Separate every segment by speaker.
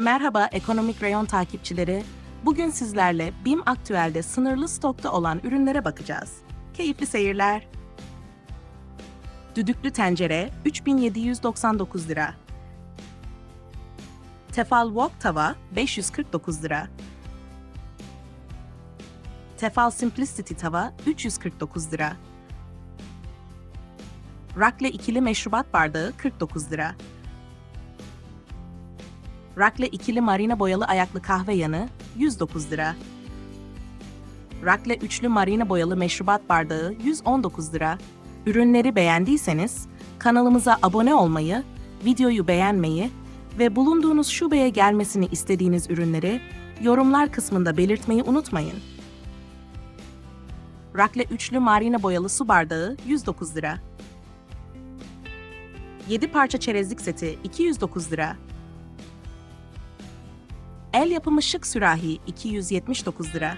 Speaker 1: Merhaba ekonomik reyon takipçileri. Bugün sizlerle BİM Aktüel'de sınırlı stokta olan ürünlere bakacağız. Keyifli seyirler. Düdüklü tencere 3799 lira. Tefal wok tava 549 lira. Tefal Simplicity tava 349 lira. Rakle ikili meşrubat bardağı 49 lira. Rakle ikili marina boyalı ayaklı kahve yanı 109 lira. Rakle üçlü marina boyalı meşrubat bardağı 119 lira. Ürünleri beğendiyseniz kanalımıza abone olmayı, videoyu beğenmeyi ve bulunduğunuz şubeye gelmesini istediğiniz ürünleri yorumlar kısmında belirtmeyi unutmayın. Rakle üçlü marina boyalı su bardağı 109 lira. 7 parça çerezlik seti 209 lira. El yapımı şık sürahi 279 lira.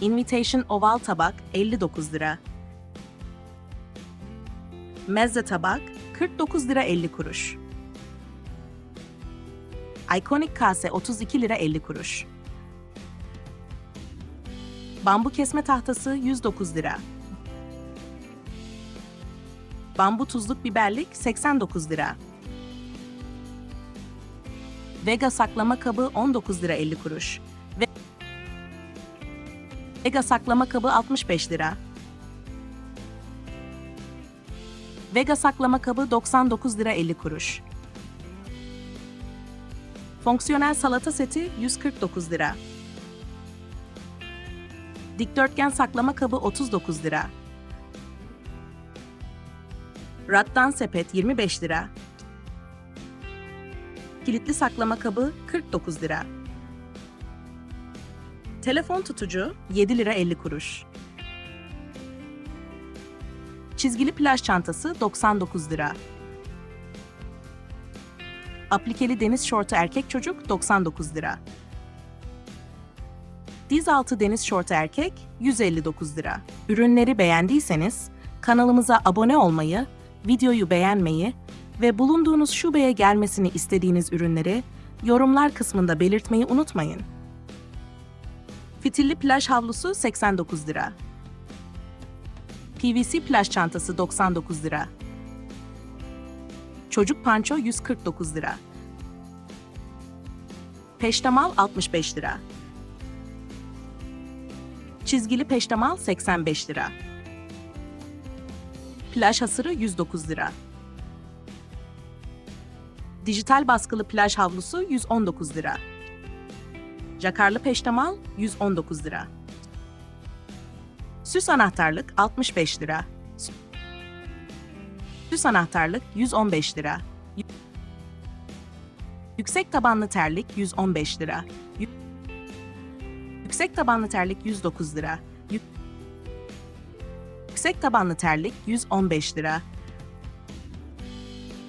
Speaker 1: Invitation oval tabak 59 lira. Mezze tabak 49 lira 50 kuruş. Iconic kase 32 lira 50 kuruş. Bambu kesme tahtası 109 lira. Bambu tuzluk biberlik 89 lira. Vega saklama kabı 19 lira 50 kuruş. Ve Vega saklama kabı 65 lira. Vega saklama kabı 99 lira 50 kuruş. Fonksiyonel salata seti 149 lira. Dikdörtgen saklama kabı 39 lira. Rattan sepet 25 lira. Kilitli saklama kabı 49 lira. Telefon tutucu 7 lira 50 kuruş. Çizgili plaj çantası 99 lira. Aplikeli deniz şortu erkek çocuk 99 lira. Diz altı deniz şortu erkek 159 lira. Ürünleri beğendiyseniz kanalımıza abone olmayı, videoyu beğenmeyi ve bulunduğunuz şubeye gelmesini istediğiniz ürünleri yorumlar kısmında belirtmeyi unutmayın. Fitilli plaj havlusu 89 lira. PVC plaj çantası 99 lira. Çocuk panço 149 lira. Peştemal 65 lira. Çizgili peştemal 85 lira. Plaj hasırı 109 lira. Dijital baskılı plaj havlusu 119 lira. Jakarlı peştemal 119 lira. Süs anahtarlık 65 lira. Süs anahtarlık 115 lira. Yüksek tabanlı terlik 115 lira. Yü- Yüksek tabanlı terlik 109 lira. Yü- Yüksek tabanlı terlik 115 lira.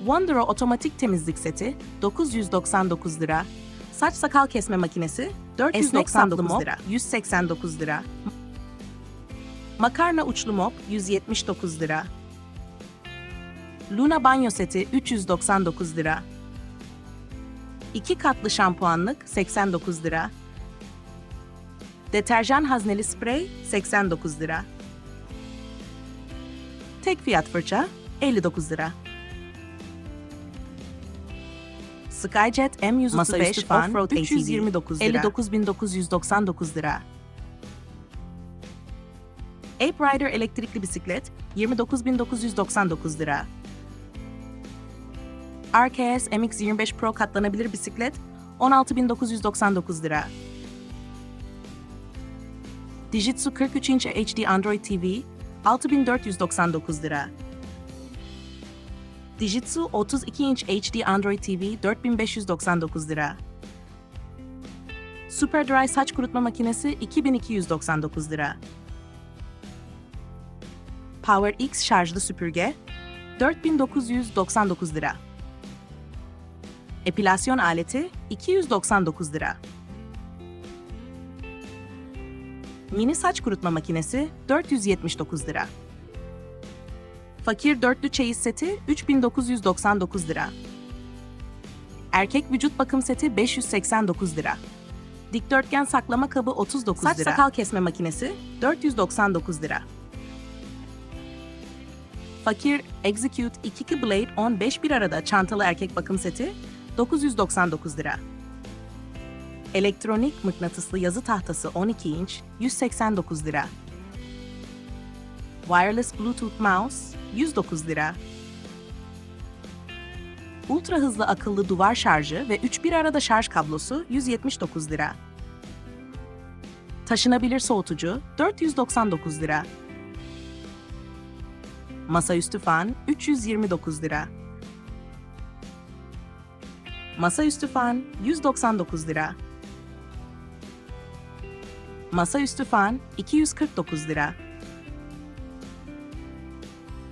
Speaker 1: Wondero otomatik temizlik seti 999 lira. Saç sakal kesme makinesi 499 lira. 189 lira. Makarna uçlu mop 179 lira. Luna banyo seti 399 lira. 2 katlı şampuanlık 89 lira. Deterjan hazneli sprey 89 lira. Tek fiyat fırça 59 lira. Skyjet M135
Speaker 2: Masaüstü fan,
Speaker 1: Offroad 329
Speaker 2: ATV,
Speaker 1: lira. 59.999 lira. Ape Rider elektrikli bisiklet 29.999 lira. RKS MX-25 Pro katlanabilir bisiklet 16.999 lira. Dijitsu 43 inç HD Android TV 6499 lira. Dijitsu 32 inç HD Android TV 4599 lira. Superdry saç kurutma makinesi 2299 lira. Power X şarjlı süpürge 4999 lira. Epilasyon aleti 299 lira. Mini saç kurutma makinesi 479 lira. Fakir dörtlü çeyiz seti 3999 lira. Erkek vücut bakım seti 589 lira. Dikdörtgen saklama kabı 39
Speaker 2: Saç
Speaker 1: lira.
Speaker 2: sakal
Speaker 1: kesme makinesi 499 lira. Fakir Execute 22 Blade 15 bir arada çantalı erkek bakım seti 999 lira. Elektronik mıknatıslı yazı tahtası 12 inç 189 lira. Wireless Bluetooth mouse 109 lira. Ultra hızlı akıllı duvar şarjı ve 3 bir arada şarj kablosu 179 lira. Taşınabilir soğutucu 499 lira. Masaüstü fan 329 lira. Masaüstü fan 199 lira. Masaüstü fan 249 lira.